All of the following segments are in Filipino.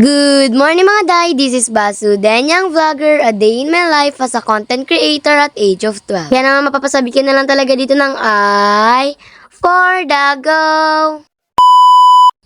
Good morning mga day, this is Basu, Danyang Vlogger, a day in my life as a content creator at age of 12. Kaya naman mapapasabi ko na lang talaga dito ng ay, for the go!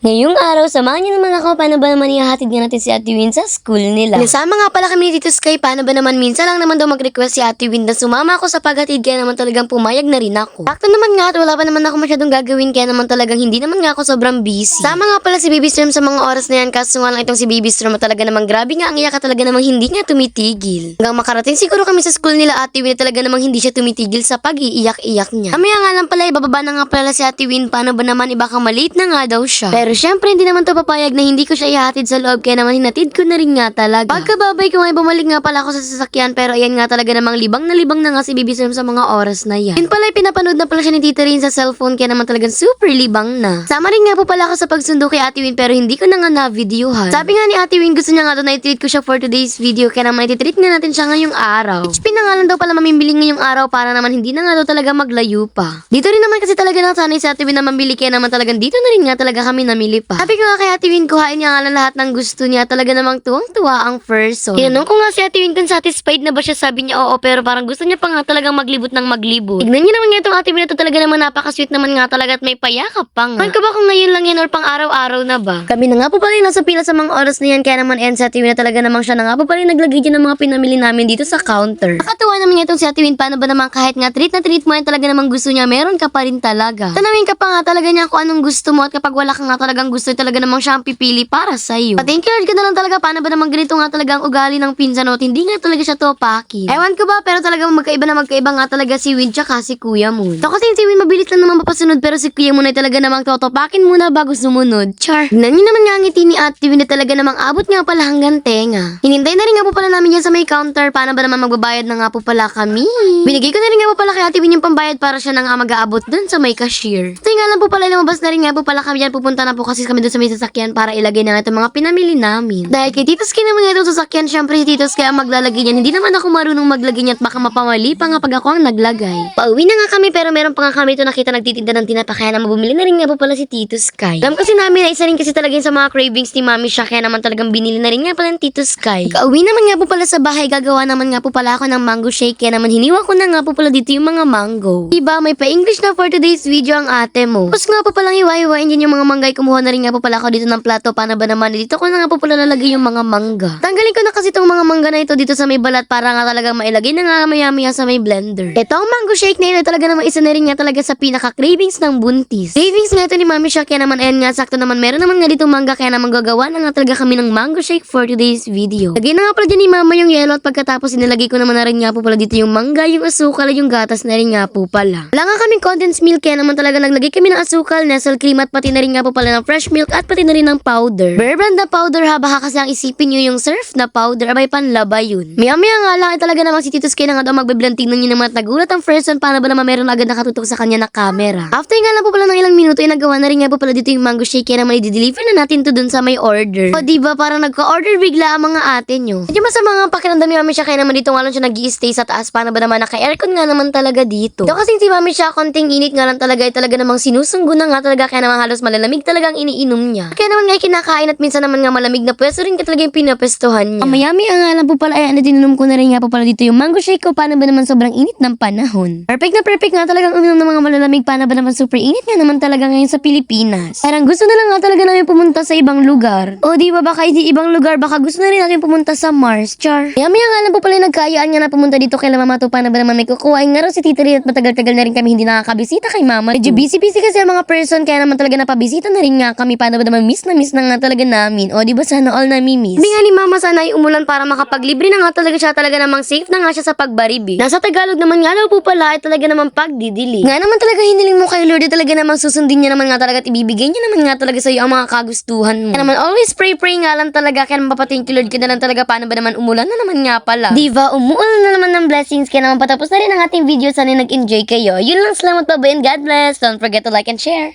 Ngayong araw, samahan niyo naman ako paano ba naman ihahatid nga natin si Ate Win sa school nila. Nasama nga pala kami ni Tito Sky, paano ba naman minsan lang naman daw mag-request si Ate Win na sumama ako sa paghatid kaya naman talagang pumayag na rin ako. Sakto naman nga at wala pa naman ako masyadong gagawin kaya naman talagang hindi naman nga ako sobrang busy. Sama nga pala si Baby Storm sa mga oras na yan kaso nga lang itong si Baby Storm talaga namang grabe nga ang iyak talaga namang hindi nga tumitigil. Hanggang makarating siguro kami sa school nila Ate Win talaga namang hindi siya tumitigil sa pag-iiyak-iyak niya. Kamaya nga lang pala ibababa na nga pala si Ate Win paano ba naman iba kang maliit na nga daw siya. Pero syempre hindi naman to papayag na hindi ko siya ihatid sa loob kaya naman hinatid ko na rin nga talaga. Pagkababay ko nga bumalik nga pala ako sa sasakyan pero ayan nga talaga namang libang na libang na nga si Baby Storm sa mga oras na yan. Yun pala pinapanood na pala siya ni Tita Rin sa cellphone kaya naman talagang super libang na. Sama rin nga po pala ako sa pagsundo kay Ate Win pero hindi ko na nga na-videohan. Sabi nga ni Ate Win gusto niya nga doon na i-treat ko siya for today's video kaya naman i-treat nga natin siya ngayong araw. HP na daw pala mamimili ngayong araw para naman hindi na nga daw talaga maglayo pa. Dito rin naman kasi talaga nasanay si Ate Win na mamili kaya naman talagang dito na rin nga talaga kami namili pa. Sabi ko nga kay Ate Win kuhain niya nga lang lahat ng gusto niya talaga namang tuwang-tuwa ang person. Tinanong ko nga si Ate Win kung satisfied na ba siya sabi niya oo pero parang gusto niya pa nga talagang maglibot ng maglibot. Tignan niyo naman nga itong Ate Win na to talaga naman napaka-sweet naman nga talaga at may payakap pa nga. ka ba kung ngayon lang yan or pang araw-araw na ba? Kami na nga po pala yung nasa pila sa mga oras na yan kaya naman yan si Ate Win na talaga namang siya na nga po pala yung naglagay dyan ng mga pinamili namin dito sa counter. Nakatuwa naman itong si Ate Win paano ba naman kahit nga treat na treat mo yan talaga namang gusto niya meron ka pa rin talaga. Tanawin ka pa nga talaga niya kung anong gusto mo at kapag wala ka nga talagang gusto talaga namang siya ang pipili para sa iyo. You Lord ka na lang talaga paano ba naman ganito nga talaga ang ugali ng pinsan at hindi nga talaga siya topakin. Ewan ko ba pero talagang magkaiba na magkaiba nga talaga si Win tsaka si Kuya Moon. So kasi si Win mabilis lang naman mapasunod pero si Kuya Moon ay talaga namang totopakin muna bago sumunod. Char. Tignan naman nga ngiti ni Ate Win na talaga namang abot nga pala hanggang tenga. Hinintay na rin nga po pala namin yan sa may counter paano ba naman magbabayad na nga po pala kami. Binigay ko na rin nga po pala kay Ate Win yung pambayad para siya na nga mag-aabot dun sa may cashier. So nga lang po pala lumabas na rin nga po pala kami yan pupunta na po kasi kami dun sa may sasakyan para ilagay na itong mga pinamili namin. Dahil kay Tito Sky naman itong sasakyan, syempre si Tito ang maglalagay niyan. Hindi naman ako marunong maglagay niya at baka mapamali pa nga pag ako ang naglagay. Pauwi na nga kami pero meron pa nga kami ito nakita nagtitinda ng tinapa kaya naman bumili na rin nga po pala si Tito Sky. Alam kasi namin na isa rin kasi talaga sa mga cravings ni Mami siya kaya naman talagang binili na rin nga pala ng Tito Sky. Kauwi naman nga po pala sa bahay, gagawa naman nga po pala ako ng mango shake kaya naman hiniwa ko na nga po pala dito yung mga mango. Diba, may pa-English na for today's video ang ate mo. Tapos nga po palang hiwa-hiwain din yung mga manggay, kumuha na rin nga po pala ako dito ng plato, paano ba naman dito ko na nga po pala lalagay yung mga mangga. Tanggalin ko na kasi itong mga mangga na ito dito sa may balat para nga talagang mailagay na nga maya-maya sa may blender. Ito ang mango shake na ito talaga naman isa na rin nga talaga sa pinaka-cravings ng buntis. Cravings nga ito ni Mami siya kaya naman ayan nga sakto naman meron naman nga dito mangga kaya naman gagawa na nga talaga kami ng mango shake for today's video. Lagay na nga pala dyan ni Mama yung yellow at pagkatapos inilagay ko naman na rin nga po pala dito yung mangga, yung asukal yung gatas na rin nga po pala. Wala nga kaming condensed milk kaya naman talaga naglagay kami ng asukal, nestle cream at pati na rin nga po pala ng fresh milk at pati na rin ng powder. Bear brand na powder ha, baka kasi ang isipin nyo yung surf na powder, abay panlaba yun. Maya maya nga lang, ay talaga namang si Tito Sky na nga daw magbe-blend tingnan nyo naman at nagulat ang one paano ba naman meron agad nakatutok sa kanya na camera. After nga lang po pala ng ilang minuto, ay nagawa na rin nga po pala dito yung mango shake kaya naman i-deliver na natin to dun sa may order. O diba, parang nagka-order bigla ang mga ate nyo. Medyo masama nga ang pakiramdam ni mami siya kaya naman dito nga lang siya nag stay sa taas paano ba naman naka-aircon nga naman talaga dito. Ito kasi si mami siya konting init nga lang talaga ay talaga namang sinusunggo na nga talaga kaya naman halos malalamig talaga ang iniinom niya. Kaya naman nga kinakain at minsan naman nga malamig na pwesto rin ka talaga yung pinapestuhan niya. Ang mayami ang nga lang po pala ay ano dininom ko na rin nga po pala dito yung mango shake ko paano ba naman sobrang init ng panahon. Perfect na perfect nga talagang uminom ng mga malalamig paano ba naman super init nga naman talaga ngayon sa Pilipinas. Parang gusto na lang nga talaga namin pumunta sa ibang lugar. O di ba baka hindi ibang lugar baka gusto na rin natin pumunta sa Mars, char. Yami nga lang po pala nagkaayaan nga na pumunta dito kay Mama to paano ba naman may kukuhain nga raw si Tita Rin at matagal-tagal na rin kami hindi nakakabisita kay Mama. Medyo busy-busy kasi ang mga person kaya naman talaga napabisita na rin nga kami paano ba naman miss na miss na nga talaga namin. O di ba sana all na miss. Sabi nga ni Mama sana ay umulan para makapaglibre na nga talaga siya talaga namang safe na nga siya sa pagbaribig. Nasa Tagalog naman nga daw po pala ay talaga namang pagdidili. Nga naman talaga hiniling mo kay Lord talaga namang susundin niya naman nga talaga at ibibigay niya naman nga talaga sa iyo ang mga kagustuhan mo. Kaya naman always pray pray nga lang talaga kaya naman papating kay Lord ka na lang talaga paano ba naman umulan na naman nga pala. Diva, umuulan na naman ng blessings kaya naman patapos na rin ang ating video sana nag-enjoy kayo. Yun lang salamat pa ba and God bless. Don't forget to like and share.